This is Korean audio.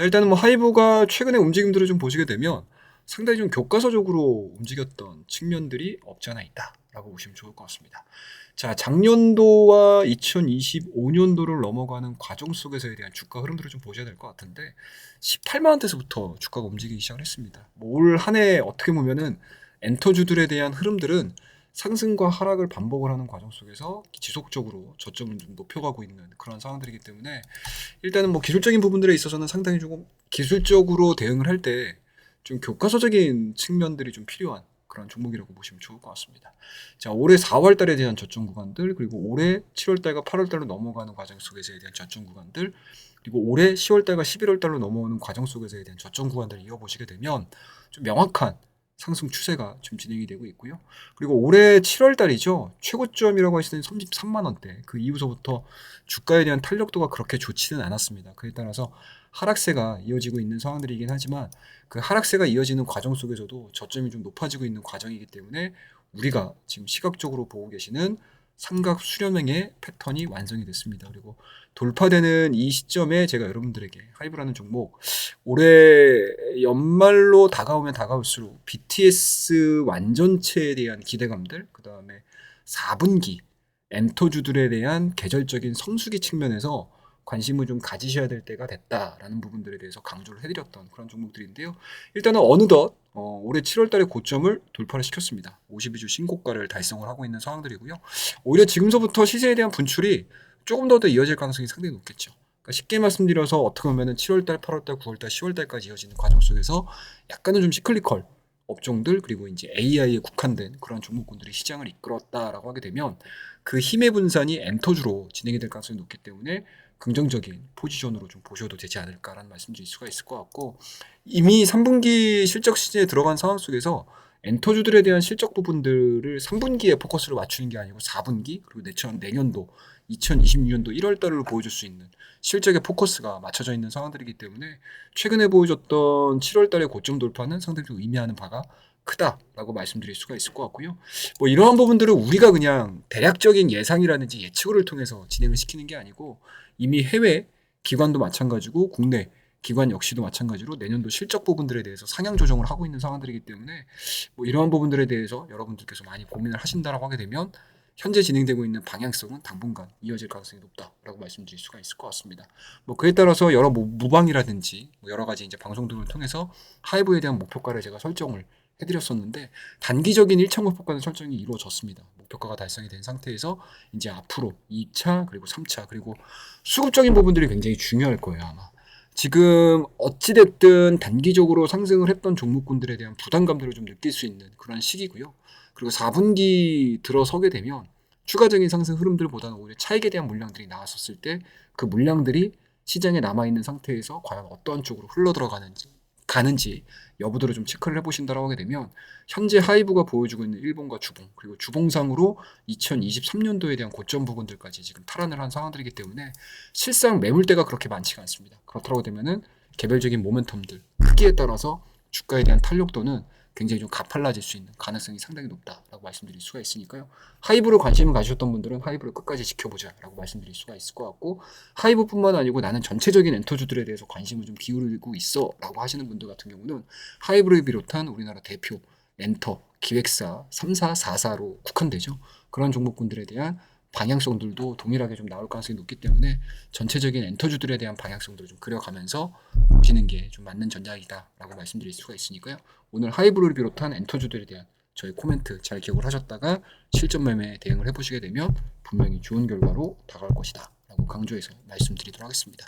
자 일단은 뭐 하이브가 최근의 움직임들을 좀 보시게 되면 상당히 좀 교과서적으로 움직였던 측면들이 없지 않아 있다라고 보시면 좋을 것 같습니다. 자 작년도와 2025년도를 넘어가는 과정 속에서에 대한 주가 흐름들을 좀 보셔야 될 것 같은데 18만 원대에서부터 주가가 움직이기 시작을 했습니다. 뭐 올 한 해 어떻게 보면은 엔터주들에 대한 흐름들은 상승과 하락을 반복을 하는 과정 속에서 지속적으로 저점을 좀 높여가고 있는 그런 상황들이기 때문에 일단은 뭐 기술적인 부분들에 있어서는 상당히 조금 기술적으로 대응을 할 때 좀 교과서적인 측면들이 좀 필요한 그런 종목이라고 보시면 좋을 것 같습니다. 자, 올해 4월 달에 대한 저점 구간들, 그리고 올해 7월 달과 8월 달로 넘어가는 과정 속에서에 대한 저점 구간들, 그리고 올해 10월 달과 11월 달로 넘어오는 과정 속에서에 대한 저점 구간들을 이어보시게 되면 좀 명확한 상승 추세가 좀 진행이 되고 있고요. 그리고 올해 7월 달이죠. 최고점이라고 하시는 33만 원대. 그 이후서부터 주가에 대한 탄력도가 그렇게 좋지는 않았습니다. 그에 따라서 하락세가 이어지고 있는 상황들이긴 하지만 그 하락세가 이어지는 과정 속에서도 저점이 좀 높아지고 있는 과정이기 때문에 우리가 지금 시각적으로 보고 계시는 삼각 수렴형의 패턴이 완성이 됐습니다. 그리고 돌파되는 이 시점에 제가 여러분들에게 하이브라는 종목 올해 연말로 다가오면 다가올수록 BTS 완전체에 대한 기대감들, 그 다음에 4분기 엔터주들에 대한 계절적인 성수기 측면에서 관심을 좀 가지셔야 될 때가 됐다라는 부분들에 대해서 강조를 해드렸던 그런 종목들인데요. 일단은 어느덧 어, 올해 7월달에 고점을 돌파를 시켰습니다. 52주 신고가를 달성을 하고 있는 상황들이고요. 오히려 지금서부터 시세에 대한 분출이 조금 더 더 이어질 가능성이 상당히 높겠죠. 그러니까 쉽게 말씀드려서 어떻게 보면은 7월달, 8월달, 9월달, 10월달까지 이어지는 과정 속에서 약간은 좀 시클리컬 업종들 그리고 이제 AI에 국한된 그런 종목군들이 시장을 이끌었다라고 하게 되면 그 힘의 분산이 엔터주로 진행이 될 가능성이 높기 때문에 긍정적인 포지션으로 좀 보셔도 되지 않을까라는 말씀드릴 수가 있을 것 같고 이미 3분기 실적 시즌에 들어간 상황 속에서 엔터주들에 대한 실적 부분들을 3분기에 포커스를 맞추는 게 아니고 4분기 그리고 내년 내년도 2026년도 1월 달을 보여줄 수 있는 실적의 포커스가 맞춰져 있는 상황들이기 때문에 최근에 보여줬던 7월 달의 고점 돌파는 좀 의미하는 바가 크다라고 말씀드릴 수가 있을 것 같고요. 뭐 이러한 부분들을 우리가 그냥 대략적인 예상이라든지 예측을 통해서 진행을 시키는 게 아니고 이미 해외 기관도 마찬가지고 국내 기관 역시도 마찬가지로 내년도 실적 부분들에 대해서 상향 조정을 하고 있는 상황들이기 때문에 뭐 이러한 부분들에 대해서 여러분들께서 많이 고민을 하신다라고 하게 되면 현재 진행되고 있는 방향성은 당분간 이어질 가능성이 높다라고 말씀드릴 수가 있을 것 같습니다. 뭐 그에 따라서 여러 뭐 무방이라든지 뭐 여러 가지 이제 방송 등을 통해서 하이브에 대한 목표가를 제가 설정을 해드렸었는데 단기적인 1차 목표가는 설정이 이루어졌습니다. 목표가가 달성이 된 상태에서 이제 앞으로 2차 그리고 3차 그리고 수급적인 부분들이 굉장히 중요할 거예요 아마. 지금 어찌됐든 단기적으로 상승을 했던 종목군들에 대한 부담감들을 좀 느낄 수 있는 그런 시기고요. 그리고 4분기 들어서게 되면 추가적인 상승 흐름들보다는 오히려 차익에 대한 물량들이 나왔었을 때 그 물량들이 시장에 남아 있는 상태에서 과연 어떤 쪽으로 흘러 들어가는지 가는지 여부들을 좀 체크를 해보신다라고 하게 되면 현재 하이브가 보여주고 있는 일본과 주봉 그리고 주봉상으로 2023년도에 대한 고점 부분들까지 지금 탈환을 한 상황들이기 때문에 실상 매물대가 그렇게 많지가 않습니다. 그렇다고 되면은 개별적인 모멘텀들 크기에 따라서 주가에 대한 탄력도는 굉장히 좀 가팔라질 수 있는 가능성이 상당히 높다라고 말씀드릴 수가 있으니까요. 하이브로 관심을 가지셨던 분들은 하이브를 끝까지 지켜보자라고 말씀드릴 수가 있을 것 같고 하이브뿐만 아니고 나는 전체적인 엔터주들에 대해서 관심을 좀 기울이고 있어라고 하시는 분들 같은 경우는 하이브를 비롯한 우리나라 대표 엔터 기획사 3사 4사로 국한되죠. 그런 종목군들에 대한 방향성들도 동일하게 좀 나올 가능성이 높기 때문에 전체적인 엔터주들에 대한 방향성들을 좀 그려가면서 보시는 게 좀 맞는 전략이다라고 말씀드릴 수가 있으니까요. 오늘 하이브를 비롯한 엔터주들에 대한 저희 코멘트 잘 기억을 하셨다가 실전 매매 대응을 해보시게 되면 분명히 좋은 결과로 다가올 것이다 라고 강조해서 말씀드리도록 하겠습니다.